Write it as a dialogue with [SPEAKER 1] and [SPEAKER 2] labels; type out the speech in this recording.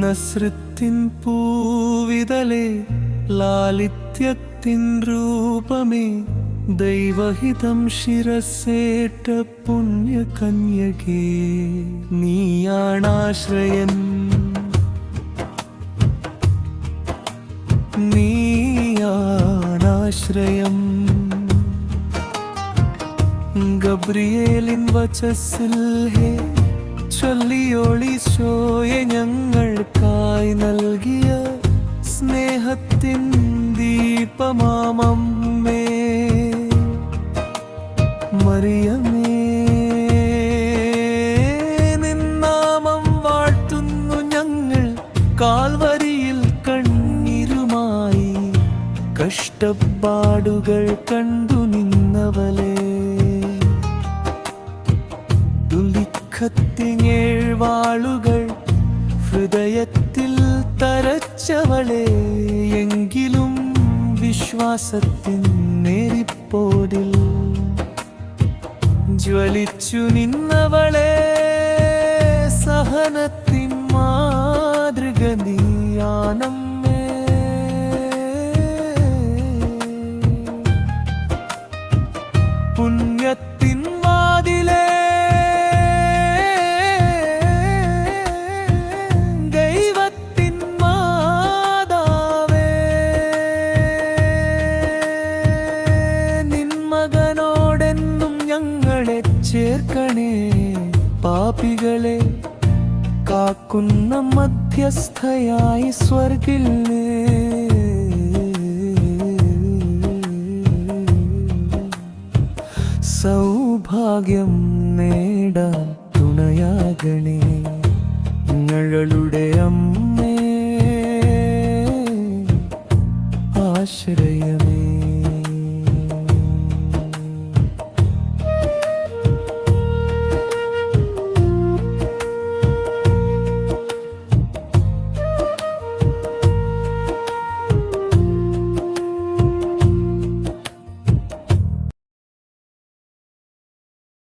[SPEAKER 1] നസ്രത്തിൻ പൂവിതലേ ലാലിത്യത്തിൻ രൂപമേ ദൈവഹിതം ശിരസേട്ട പുണ്യകന്യകേ നീയാണാശ്രയൻ. നീയാണാശ്രയം. ഗബ്രിയേലിൻ വചസ്സിൽ ഹേ ചൊല്ലിയൊളിശോയെ ഞങ്ങൾക്കായി നൽകിയ സ്നേഹത്തിൻ ദീപമാമമ്മേ. മറിയമേ നിന്നാമം വാഴ്ത്തുന്നു ഞങ്ങൾ കാൽവരിയിൽ കണ്ണീരുമായി. കഷ്ടപ്പാടുകൾ കണ്ടു നിന്നവളേ ദുലിഖത്തിങ്ങേഴ്വാളുകൾ ഹൃദയത്തിൽ തരച്ചവളെ എങ്കിലും വിശ്വാസത്തിൻ നേരിപ്പോതിൽ ജ്വലിച്ചു നിന്നവളെ സഹനത്തിൻ മാതൃക നീയാനം പുണ്യത്തിൻ വാതിലേ ചേർക്കണേ പാപികളെ കാക്കുന്ന മധ്യസ്ഥയായി സ്വർഗിൽ സൗഭാഗ്യം നേടാൻ